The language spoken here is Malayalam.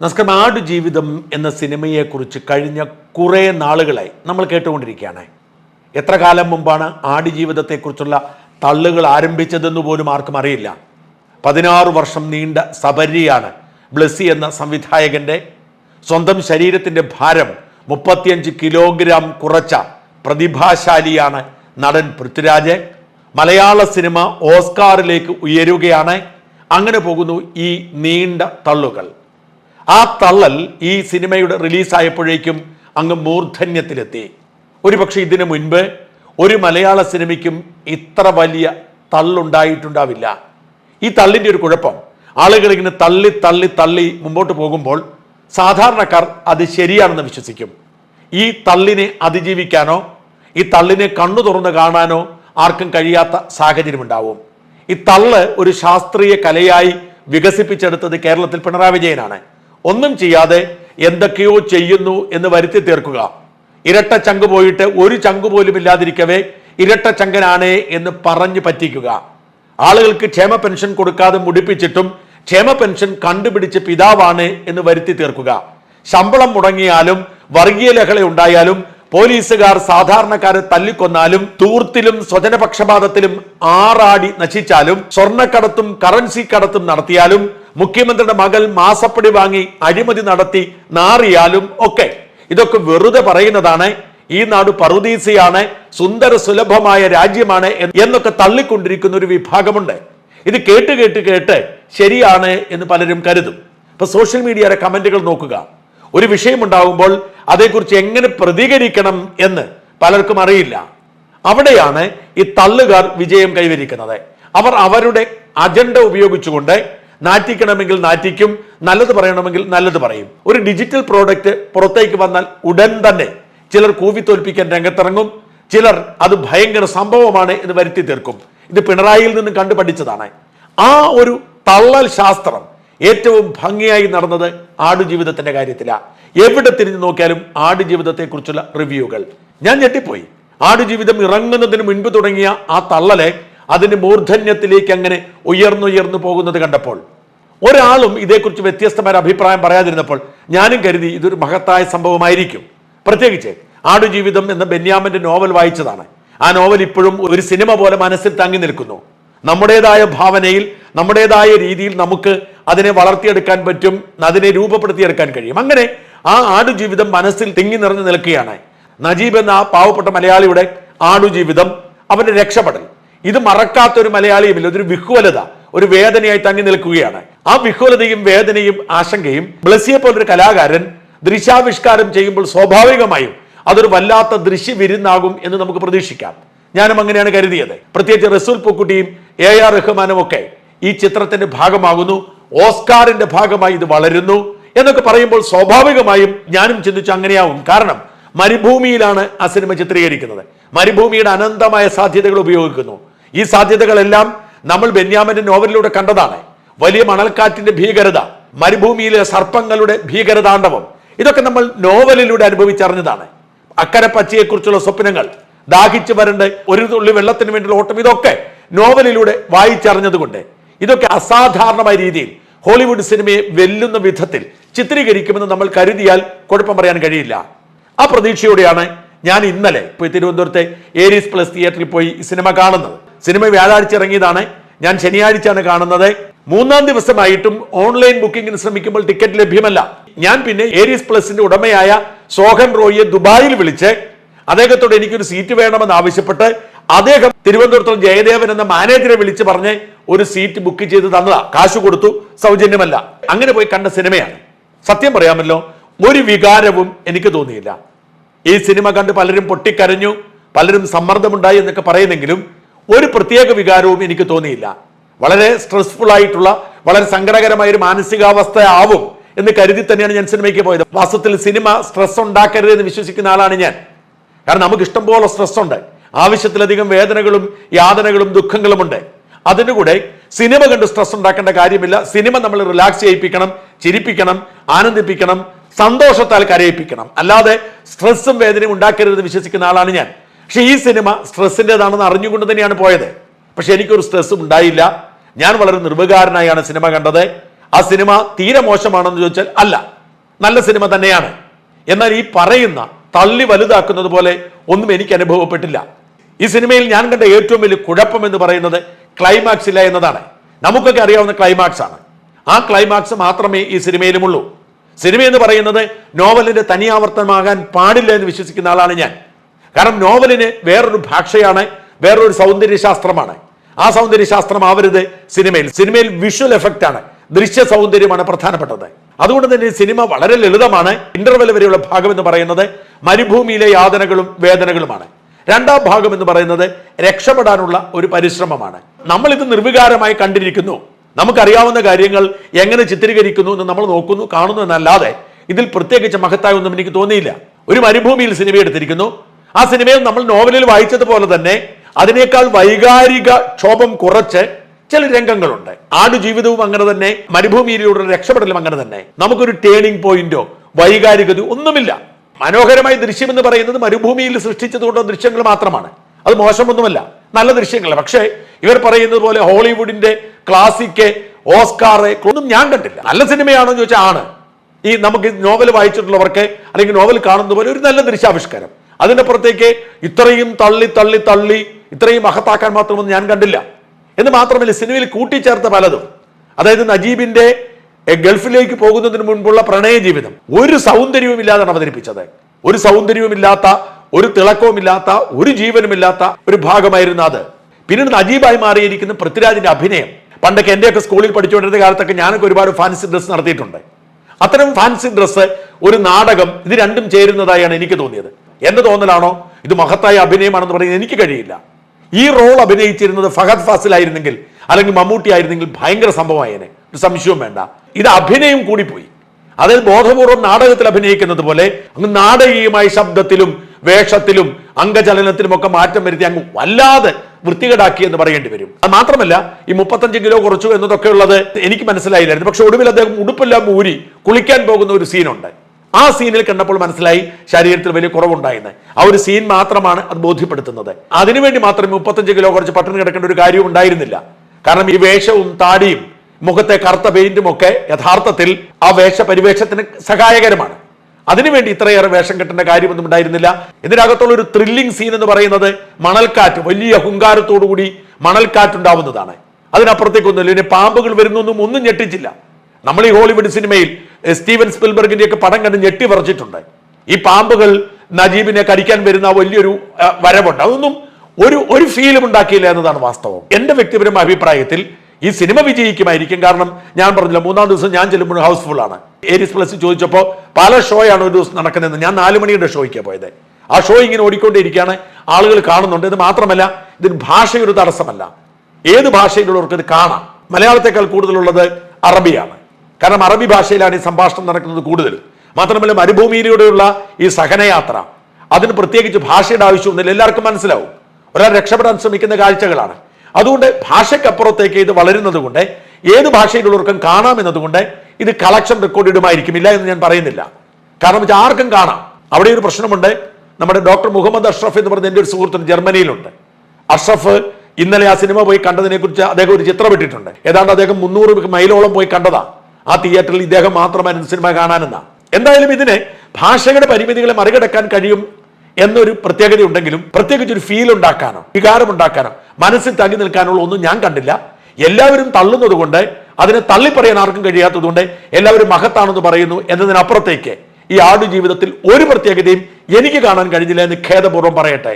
നമസ്കാരം. ആടുജീവിതം എന്ന സിനിമയെക്കുറിച്ച് കഴിഞ്ഞ കുറേ നാളുകളായി നമ്മൾ കേട്ടുകൊണ്ടിരിക്കുകയാണ്. എത്ര കാലം മുമ്പാണ് ആടുജീവിതത്തെക്കുറിച്ചുള്ള തള്ളുകൾ ആരംഭിച്ചതെന്ന് പോലും ആർക്കും അറിയില്ല. പതിനാറ് വർഷം നീണ്ട സബരിയാണ് ബ്ലസ്സി എന്ന സംവിധായകന്റെ സ്വന്തം ശരീരത്തിന്റെ ഭാരം മുപ്പത്തിയഞ്ച് കിലോഗ്രാം കുറച്ച പ്രതിഭാശാലിയാണ് നടൻ പൃഥ്വിരാജ് മലയാള സിനിമ ഓസ്കാറിലേക്ക് ഉയരുകയാണ്. അങ്ങനെ പോകുന്നു ഈ നീണ്ട തള്ളുകൾ. ആ തള്ളൽ ഈ സിനിമയുടെ റിലീസായപ്പോഴേക്കും അങ്ങ് മൂർധന്യത്തിലെത്തി. ഒരുപക്ഷെ ഇതിനു മുൻപ് ഒരു മലയാള സിനിമയ്ക്കും ഇത്ര വലിയ തള്ളുണ്ടായിട്ടുണ്ടാവില്ല. ഈ തള്ളിന്റെ ഒരു കുഴപ്പം ആളുകൾ ഇങ്ങനെ തള്ളി തള്ളി തള്ളി മുമ്പോട്ട് പോകുമ്പോൾ സാധാരണക്കാർ അത് ശരിയാണെന്ന് വിശ്വസിക്കും. ഈ തള്ളിനെ അതിജീവിക്കാനോ ഈ തള്ളിനെ കണ്ണു തുറന്ന് കാണാനോ ആർക്കും കഴിയാത്ത സാഹചര്യമുണ്ടാവും. ഈ തള്ള് ഒരു ശാസ്ത്രീയ കലയായി വികസിപ്പിച്ചെടുത്തത് കേരളത്തിൽ പിണറായി വിജയനാണ്. ഒന്നും ചെയ്യാതെ എന്തൊക്കെയോ ചെയ്യുന്നു എന്ന് വരുത്തി തീർക്കുക. ഇരട്ട ചങ്ക് പോയിട്ട് ഒരു ചങ്ക് പോലും ഇല്ലാതിരിക്കവേ ഇരട്ട ചങ്കനാണ് എന്ന് പറഞ്ഞു പറ്റിക്കുക. ആളുകൾക്ക് ക്ഷേമ പെൻഷൻ കൊടുക്കാതെ മുടിപ്പിച്ചിട്ടും ക്ഷേമ പെൻഷൻ കണ്ടുപിടിച്ച് പിതാവാണ് എന്ന് വരുത്തി തീർക്കുക. ശമ്പളം മുടങ്ങിയാലും വർഗീയ ലഹള ഉണ്ടായാലും പോലീസുകാർ സാധാരണക്കാരെ തല്ലിക്കൊന്നാലും തൂർത്തിലും സ്വജനപക്ഷപാതത്തിലും ആറാടി നശിച്ചാലും സ്വർണക്കടത്തും കറൻസി കടത്തും നടത്തിയാലും മുഖ്യമന്ത്രിയുടെ മകൾ മാസപ്പടി വാങ്ങി അഴിമതി നടത്തി നാറിയാലും ഒക്കെ. ഇതൊക്കെ വെറുതെ പറയുന്നതാണ്. ഈ നാട് പറുദീസയാണ് സുന്ദര സുലഭമായ രാജ്യമാണ് എന്നൊക്കെ തള്ളിക്കൊണ്ടിരിക്കുന്ന ഒരു വിഭാഗമുണ്ട്. ഇത് കേട്ട് കേട്ട് കേട്ട് ശരിയാണ് എന്ന് പലരും കരുതും. ഇപ്പൊ സോഷ്യൽ മീഡിയയുടെ കമന്റുകൾ നോക്കുക. ഒരു വിഷയമുണ്ടാകുമ്പോൾ അതേക്കുറിച്ച് എങ്ങനെ പ്രതികരിക്കണം എന്ന് പലർക്കും അറിയില്ല. അവിടെയാണ് ഈ തള്ളുകാർ വിജയം കൈവരിക്കുന്നത്. അവർ അവരുടെ അജണ്ട ഉപയോഗിച്ചുകൊണ്ട് നാറ്റിക്കണമെങ്കിൽ നാറ്റിക്കും നല്ലത് പറയണമെങ്കിൽ നല്ലത് പറയും. ഒരു ഡിജിറ്റൽ പ്രോഡക്റ്റ് പുറത്തേക്ക് വന്നാൽ ഉടൻ തന്നെ ചിലർ കൂവിത്തോൽപ്പിക്കാൻ രംഗത്തിറങ്ങും ചിലർ അത് ഭയങ്കര സംഭവമാണ് എന്ന് വരുത്തി തീർക്കും. ഇത് പിണറായിയിൽ നിന്ന് കണ്ടുപഠിച്ചതാണ്. ആ ഒരു തള്ളൽ ശാസ്ത്രം ഏറ്റവും ഭംഗിയായി നടന്നത് ആടുജീവിതത്തിന്റെ കാര്യത്തിലാണ് എവിടെ തിരിഞ്ഞു നോക്കിയാലും ആടുജീവിതത്തെക്കുറിച്ചുള്ള റിവ്യൂകൾ. ഞാൻ ഞെട്ടിപ്പോയി. ആടുജീവിതം ഇറങ്ങുന്നതിന് മുൻപ് തുടങ്ങിയ ആ തള്ളലെ അതിന്റെ മൂർധന്യത്തിലേക്ക് അങ്ങനെ ഉയർന്നുയർന്നു പോകുന്നത് കണ്ടപ്പോൾ. ഒരാളും ഇതേക്കുറിച്ച് വ്യത്യസ്തമായ അഭിപ്രായം പറയാതിരുന്നപ്പോൾ ഞാനും കരുതി ഇതൊരു മഹത്തായ സംഭവമായിരിക്കും. പ്രത്യേകിച്ച് ആടുജീവിതം എന്ന ബെന്യാമന്റെ നോവൽ വായിച്ചതാണ്. ആ നോവൽ ഇപ്പോഴും ഒരു സിനിമ പോലെ മനസ്സിൽ തങ്ങി നിൽക്കുന്നു. നമ്മുടേതായ ഭാവനയിൽ നമ്മുടേതായ രീതിയിൽ നമുക്ക് അതിനെ വളർത്തിയെടുക്കാൻ പറ്റും അതിനെ രൂപപ്പെടുത്തിയെടുക്കാൻ കഴിയും. അങ്ങനെ ആ ആടുജീവിതം മനസ്സിൽ തിങ്ങി നിറഞ്ഞു നിൽക്കുകയാണ്. നജീബ് എന്ന ആ പാവപ്പെട്ട മലയാളിയുടെ ആടുജീവിതം അവന്റെ രക്ഷപ്പെടൽ. ഇത് മറക്കാത്ത ഒരു മലയാളിയുമില്ല ഒരു വിഹ്വലത ഒരു വേദനയായി തങ്ങി നിൽക്കുകയാണ്. ആ വിഹുലതയും വേദനയും ആശങ്കയും ബ്ലസിയെ പോലൊരു കലാകാരൻ ദൃശ്യാവിഷ്കാരം ചെയ്യുമ്പോൾ സ്വാഭാവികമായും അതൊരു വല്ലാത്ത ദൃശ്യ ദൃശ്യവിരുന്നാകും എന്ന് നമുക്ക് പ്രതീക്ഷിക്കാം. ഞാനും അങ്ങനെയാണ് കരുതിയത്. പ്രത്യേകിച്ച് റസൂൽ പൂക്കുട്ടിയും എ ആർ റഹ്മാനും ഒക്കെ ഈ ചിത്രത്തിന്റെ ഭാഗമാകുന്നു. ഓസ്കാറിന്റെ ഭാഗമായി ഇത് വളരുന്നു എന്നൊക്കെ പറയുമ്പോൾ സ്വാഭാവികമായും ഞാനും ചിന്തിച്ചു അങ്ങനെയാവും. കാരണം മരുഭൂമിയിലാണ് ആ സിനിമ ചിത്രീകരിക്കുന്നത്. മരുഭൂമിയുടെ അനന്തമായ സാധ്യതകൾ ഉപയോഗിക്കുന്നു. ഈ സാധ്യതകളെല്ലാം നമ്മൾ ബെന്യാമിന്റെ നോവലിലൂടെ കണ്ടതാണ്. വലിയ മണൽക്കാറ്റിന്റെ ഭീകരത മരുഭൂമിയിലെ സർപ്പങ്ങളുടെ ഭീകരതാണ്ഡവം. ഇതൊക്കെ നമ്മൾ നോവലിലൂടെ അനുഭവിച്ചറിഞ്ഞതാണ്. അക്കരെ പച്ചയെക്കുറിച്ചുള്ള സ്വപ്നങ്ങൾ ദാഹിച്ചു വരണ്ട് ഒരു തുള്ളി വെള്ളത്തിന് വേണ്ടിയുള്ള ഓട്ടം ഇതൊക്കെ നോവലിലൂടെ വായിച്ചറിഞ്ഞതുകൊണ്ട്. ഇതൊക്കെ അസാധാരണമായ രീതിയിൽ ഹോളിവുഡ് സിനിമയെ വെല്ലുന്ന വിധത്തിൽ ചിത്രീകരിക്കുമെന്ന് നമ്മൾ കരുതിയാൽ കുഴപ്പം പറയാൻ കഴിയില്ല. ആ പ്രതീക്ഷയോടെയാണ് ഞാൻ ഇന്നലെ പോയി തിരുവനന്തപുരത്തെ ഏരീസ് പ്ലസ് തിയേറ്ററിൽ പോയി സിനിമ കാണുന്നത്. സിനിമ വ്യാഴാഴ്ച ഇറങ്ങിയതാണ്. ഞാൻ ശനിയാഴ്ചയാണ് കാണുന്നത്. മൂന്നാം ദിവസമായിട്ടും ഓൺലൈൻ ബുക്കിംഗിന് ശ്രമിക്കുമ്പോൾ ടിക്കറ്റ് ലഭ്യമല്ല. ഞാൻ പിന്നെ ഏരീസ് പ്ലസിന്റെ ഉടമയായ സോഹൻ റോയിയെ ദുബായിൽ വിളിച്ച് അദ്ദേഹത്തോട് എനിക്കൊരു സീറ്റ് വേണമെന്ന് ആവശ്യപ്പെട്ട് അദ്ദേഹം തിരുവനന്തപുരത്തും ജയദേവൻ എന്ന മാനേജറെ വിളിച്ച് പറഞ്ഞ് ഒരു സീറ്റ് ബുക്ക് ചെയ്ത് തന്നതാ. കാശ് കൊടുത്തു സൗജന്യമല്ല. അങ്ങനെ പോയി കണ്ട സിനിമയാണ്. സത്യം പറയാമല്ലോ ഒരു വികാരവും എനിക്ക് തോന്നിയില്ല. ഈ സിനിമ കണ്ട് പലരും പൊട്ടിക്കരഞ്ഞു പലരും സമ്മർദ്ദമുണ്ടായി എന്നൊക്കെ പറയുന്നെങ്കിലും ഒരു പ്രത്യേക വികാരവും എനിക്ക് തോന്നിയില്ല. വളരെ സ്ട്രെസ്ഫുൾ ആയിട്ടുള്ള വളരെ സങ്കടകരമായ ഒരു മാനസികാവസ്ഥ ആവും എന്ന് കരുതി തന്നെയാണ് ഞാൻ സിനിമയ്ക്ക് പോയത്. വാസ്തവത്തിൽ സിനിമ സ്ട്രെസ് ഉണ്ടാക്കരുത് എന്ന് വിശ്വസിക്കുന്ന ആളാണ് ഞാൻ. കാരണം നമുക്ക് ഇഷ്ടംപോലെ സ്ട്രെസ് ഉണ്ട്. ആവശ്യത്തിലധികം വേദനകളും യാതനകളും ദുഃഖങ്ങളും ഉണ്ട്. അതിനുകൂടെ സിനിമ കണ്ട് സ്ട്രെസ് ഉണ്ടാക്കേണ്ട കാര്യമില്ല. സിനിമ നമ്മൾ റിലാക്സ് ചെയ്യിപ്പിക്കണം ചിരിപ്പിക്കണം ആനന്ദിപ്പിക്കണം സന്തോഷത്താൽ കരയിപ്പിക്കണം. അല്ലാതെ സ്ട്രെസ്സും വേദനയും ഉണ്ടാക്കരുതെന്ന് വിശ്വസിക്കുന്ന ആളാണ് ഞാൻ. പക്ഷേ ഈ സിനിമ സ്ട്രെസ്സിന്റെതാണെന്ന് അറിഞ്ഞുകൊണ്ട് തന്നെയാണ് പോയത്. പക്ഷെ എനിക്കൊരു സ്ട്രെസ്സും ഉണ്ടായില്ല. ഞാൻ വളരെ നിർവികാരനായാണ് സിനിമ കണ്ടത്. ആ സിനിമ തീരെ മോശമാണെന്ന് ചോദിച്ചാൽ അല്ല നല്ല സിനിമ തന്നെയാണ്. എന്നാൽ ഈ പറയുന്ന തള്ളി വലുതാക്കുന്നത് പോലെ ഒന്നും എനിക്ക് അനുഭവപ്പെട്ടില്ല. ഈ സിനിമയിൽ ഞാൻ കണ്ട ഏറ്റവും വലിയ കുഴപ്പം എന്ന് പറയുന്നത് ക്ലൈമാക്സ് ഇല്ല എന്നതാണ്. നമുക്കൊക്കെ അറിയാവുന്ന ക്ലൈമാക്സ് ആണ്. ആ ക്ലൈമാക്സ് മാത്രമേ ഈ സിനിമയിലുമുള്ളൂ. സിനിമ എന്ന് പറയുന്നത് നോവലിന്റെ തനിയാവർത്തനമാകാൻ പാടില്ല എന്ന് വിശ്വസിക്കുന്ന ആളാണ് ഞാൻ. കാരണം നോവലിന് വേറൊരു ഭാഷയാണ് വേറൊരു സൗന്ദര്യശാസ്ത്രമാണ്. ആ സൗന്ദര്യശാസ്ത്രം ആവരുത് സിനിമയിൽ. സിനിമയിൽ വിഷ്വൽ എഫക്റ്റ് ആണ്. ദൃശ്യ സൗന്ദര്യമാണ് പ്രധാനപ്പെട്ടത്. അതുകൊണ്ട് തന്നെ സിനിമ വളരെ ലളിതമാണ്. ഇന്റർവെൽ വരെയുള്ള ഭാഗം എന്ന് പറയുന്നത് മരുഭൂമിയിലെ യാതനകളും വേദനകളുമാണ്. രണ്ടാം ഭാഗം എന്ന് പറയുന്നത് രക്ഷപ്പെടാനുള്ള ഒരു പരിശ്രമമാണ്. നമ്മൾ ഇത് നിർവികാരമായി കണ്ടിരിക്കുന്നു. നമുക്കറിയാവുന്ന കാര്യങ്ങൾ എങ്ങനെ ചിത്രീകരിക്കുന്നു എന്ന് നമ്മൾ നോക്കുന്നു കാണുന്നു എന്നല്ലാതെ ഇതിൽ പ്രത്യേകിച്ച് മഹത്തായ ഒന്നും എനിക്ക് തോന്നിയില്ല. ഒരു മരുഭൂമിയിൽ സിനിമ എടുത്തിരിക്കുന്നു ആ സിനിമയിൽ നമ്മൾ നോവലിൽ വായിച്ചതുപോലെ തന്നെ അതിനേക്കാൾ വൈകാരിക ക്ഷോഭം കുറച്ച് ചില രംഗങ്ങളുണ്ട്. ആടുജീവിതവും അങ്ങനെ തന്നെ മരുഭൂമിയിലൂടെ രക്ഷപ്പെടലും അങ്ങനെ തന്നെ. നമുക്കൊരു ടേണിംഗ് പോയിന്റോ വൈകാരികതയോ ഒന്നുമില്ല. മനോഹരമായ ദൃശ്യം എന്ന് പറയുന്നത് മരുഭൂമിയിൽ സൃഷ്ടിച്ചതുകൊണ്ടോ ദൃശ്യങ്ങൾ മാത്രമാണ്. അത് മോശമൊന്നുമല്ല. നല്ല ദൃശ്യങ്ങൾ പക്ഷേ ഇവർ പറയുന്നത് പോലെ ഹോളിവുഡിന്റെ ക്ലാസിക് ഓസ്കാർ ഒന്നും ഞാൻ കണ്ടില്ല. നല്ല സിനിമയാണോ എന്ന് ചോദിച്ചാൽ ആണ്. ഈ നമുക്ക് നോവൽ വായിച്ചിട്ടുള്ളവർക്ക് അല്ലെങ്കിൽ നോവൽ കാണുന്ന പോലെ ഒരു നല്ല ദൃശ്യാവിഷ്കാരം. അതിന്റെ പുറത്തേക്ക് ഇത്രയും തള്ളി തള്ളി തള്ളി ഇത്രയും മഹത്താക്കാൻ മാത്രമൊന്നും ഞാൻ കണ്ടില്ല. എന്ന് മാത്രമല്ല സിനിമയിൽ കൂട്ടിച്ചേർത്ത പലതും. അതായത് നജീബിന്റെ ഗൾഫിലേക്ക് പോകുന്നതിന് മുൻപുള്ള പ്രണയ ജീവിതം. ഒരു സൗന്ദര്യവും ഇല്ലാതാണ് അവതരിപ്പിച്ചത്. ഒരു സൗന്ദര്യവും ഇല്ലാത്ത ഒരു തിളക്കവും ഇല്ലാത്ത ഒരു ജീവനുമില്ലാത്ത ഒരു ഭാഗമായിരുന്നു അത്. പിന്നീട് നജീബായി മാറിയിരിക്കുന്ന പൃഥ്വിരാജിന്റെ അഭിനയം. പണ്ടൊക്കെ എന്റെയൊക്കെ സ്കൂളിൽ പഠിച്ചുകൊണ്ടിരുന്ന കാലത്തൊക്കെ ഞാനൊക്കെ ഒരുപാട് ഫാൻസി ഡ്രസ്സ് നടത്തിയിട്ടുണ്ട്. അത്തരം ഫാൻസി ഡ്രസ്സ് ഒരു നാടകം ഇത് രണ്ടും ചേരുന്നതായാണ് എനിക്ക് തോന്നിയത്. എന്റെ തോന്നലാണോ? ഇത് മഹത്തായ അഭിനയമാണെന്ന് പറയുന്നത് എനിക്ക് കഴിയില്ല. ഈ റോൾ അഭിനയിച്ചിരുന്നത് ഫഹദ് ഫാസിൽ ആയിരുന്നെങ്കിൽ അല്ലെങ്കിൽ മമ്മൂട്ടി ആയിരുന്നെങ്കിൽ ഭയങ്കര സംഭവമായേനെ. ഒരു സംശയവും വേണ്ട. ഇത് അഭിനയം കൂടിപ്പോയി. അതായത് ബോധപൂർവം നാടകത്തിൽ അഭിനയിക്കുന്നത് പോലെ അങ്ങ് നാടകീയമായ ശബ്ദത്തിലും വേഷത്തിലും അംഗചലനത്തിലും ഒക്കെ മാറ്റം വരുത്തി അങ്ങ് വല്ലാതെ വൃത്തികേടാക്കി എന്ന് പറയേണ്ടി വരും. അത് മാത്രമല്ല ഈ മുപ്പത്തഞ്ച് കിലോ കുറച്ചു എന്നതൊക്കെ ഉള്ളത് എനിക്ക് മനസ്സിലായില്ലായിരുന്നു. പക്ഷെ ഒടുവിൽ അദ്ദേഹം ഉടുപ്പെല്ലാം ഊരി കുളിക്കാൻ പോകുന്ന ഒരു സീനുണ്ട് ആ സീനിൽ കണ്ടപ്പോൾ മനസ്സിലായി ശരീരത്തിൽ വലിയ കുറവുണ്ടായിരുന്നു ആ ഒരു സീൻ മാത്രമാണ് അത് ബോധ്യപ്പെടുത്തുന്നത്. അതിനുവേണ്ടി മാത്രം മുപ്പത്തഞ്ച് കിലോ കുറച്ച് പട്ടിണി കിടക്കേണ്ട ഒരു കാര്യവും ഉണ്ടായിരുന്നില്ല. കാരണം ഈ വേഷവും താടിയും മുഖത്തെ കറുത്ത പെയിന്റും ഒക്കെ യഥാർത്ഥത്തിൽ ആ വേഷ പരിവേഷത്തിന് സഹായകരമാണ്. അതിനുവേണ്ടി ഇത്രയേറെ വേഷം കെട്ടേണ്ട കാര്യമൊന്നും ഉണ്ടായിരുന്നില്ല. ഇതിനകത്തുള്ള ഒരു ത്രില്ലിംഗ് സീൻ എന്ന് പറയുന്നത് മണൽക്കാറ്റ് വലിയ ഹുങ്കാരത്തോടുകൂടി മണൽക്കാറ്റുണ്ടാവുന്നതാണ്. അതിനപ്പുറത്തേക്കൊന്നുമില്ല. ഇനി പാമ്പുകൾ വരുന്നൊന്നും ഒന്നും ഞെട്ടിച്ചില്ല. നമ്മൾ ഈ ഹോളിവുഡ് സിനിമയിൽ സ്റ്റീവൻ സ്പിൽബർഗിന്റെ ഒക്കെ പടം കണ്ട് ഞെട്ടി ഈ പാമ്പുകൾ നജീബിനെ കടിക്കാൻ വരുന്ന വലിയൊരു വരവുണ്ട്. അതൊന്നും ഒരു ഒരു ഫീലും ഉണ്ടാക്കിയില്ല എന്നതാണ് വാസ്തവം. എന്റെ വ്യക്തിപരമായ അഭിപ്രായത്തിൽ ഈ സിനിമ വിജയിക്കുമായിരിക്കും. കാരണം ഞാൻ പറഞ്ഞില്ല മൂന്നാം ദിവസം ഞാൻ ചെല്ലുമ്പോൾ ഹൗസ്ഫുൾ ആണ്. ഏരിസ് പ്ലസ് ചോദിച്ചപ്പോൾ പല ഷോയാണ് ഒരു ദിവസം നടക്കുന്നത് ഞാൻ നാല് മണിയുടെ ഷോയ്ക്ക് പോയത്. ആ ഷോ ഇങ്ങനെ ഓടിക്കൊണ്ടിരിക്കുകയാണ് ആളുകൾ കാണുന്നുണ്ട്. ഇത് മാത്രമല്ല ഇതിന് ഭാഷയൊരു തടസ്സമല്ല. ഏത് ഭാഷയിലുള്ളവർക്ക് ഇത് കാണാം. മലയാളത്തെക്കാൾ കൂടുതലുള്ളത് അറബിയാണ്. കാരണം അറബി ഭാഷയിലാണ് ഈ സംഭാഷണം നടക്കുന്നത് കൂടുതൽ മാത്രമല്ല മരുഭൂമിയിലൂടെയുള്ള ഈ സഹനയാത്ര അതിന് പ്രത്യേകിച്ച് ഭാഷയുടെ ആവശ്യമൊന്നുമില്ല. എല്ലാവർക്കും മനസ്സിലാവും. ഒരാൾ രക്ഷപ്പെടാൻ ശ്രമിക്കുന്ന കാഴ്ചകളാണ്. അതുകൊണ്ട് ഭാഷയ്ക്കപ്പുറത്തേക്ക് ഇത് വളരുന്നത് കൊണ്ട് ഏത് ഭാഷയിലുള്ളവർക്കും കാണാം എന്നതുകൊണ്ട് ഇത് കളക്ഷൻ റെക്കോർഡ് ഇടുമായിരിക്കും ഇല്ല എന്ന് ഞാൻ പറയുന്നില്ല. കാരണം വെച്ചാൽ ആർക്കും കാണാം. അവിടെ ഒരു പ്രശ്നമുണ്ട്. നമ്മുടെ ഡോക്ടർ മുഹമ്മദ് അഷ്റഫ് എന്ന് പറഞ്ഞ എന്റെ ഒരു സുഹൃത്തുണ്ട് ജർമ്മനിയിലുണ്ട്. അഷ്റഫ് ഇന്നലെ ആ സിനിമ പോയി കണ്ടതിനെക്കുറിച്ച് അദ്ദേഹം ഒരു ചിത്രം ഇട്ടിട്ടുണ്ട്. ഏതാണ്ട് അദ്ദേഹം മുന്നൂറ് മൈലോളം പോയി കണ്ടതാ. ആ തിയേറ്ററിൽ ഇദ്ദേഹം മാത്രമായിരുന്നു സിനിമ കാണാനെന്നാ. എന്തായാലും ഇതിന് ഭാഷയുടെ പരിമിതികളെ മറികടക്കാൻ കഴിയും എന്നൊരു പ്രത്യേകത ഉണ്ടെങ്കിലും പ്രത്യേകിച്ച് ഒരു ഫീൽ ഉണ്ടാക്കാനോ വികാരം ഉണ്ടാക്കാനോ മനസ്സിൽ തങ്ങി നിൽക്കാനുള്ള ഒന്നും ഞാൻ കണ്ടില്ല. എല്ലാവരും തള്ളുന്നത് കൊണ്ട് അതിനെ തള്ളിപ്പറയാൻ ആർക്കും കഴിയാത്തതുകൊണ്ട് എല്ലാവരും മഹത്താണെന്ന് പറയുന്നു എന്നതിനപ്പുറത്തേക്ക് ഈ ആടു ജീവിതത്തിൽ ഒരു പ്രത്യേകതയും എനിക്ക് കാണാൻ കഴിഞ്ഞില്ല എന്ന് ഖേദപൂർവം പറയട്ടെ.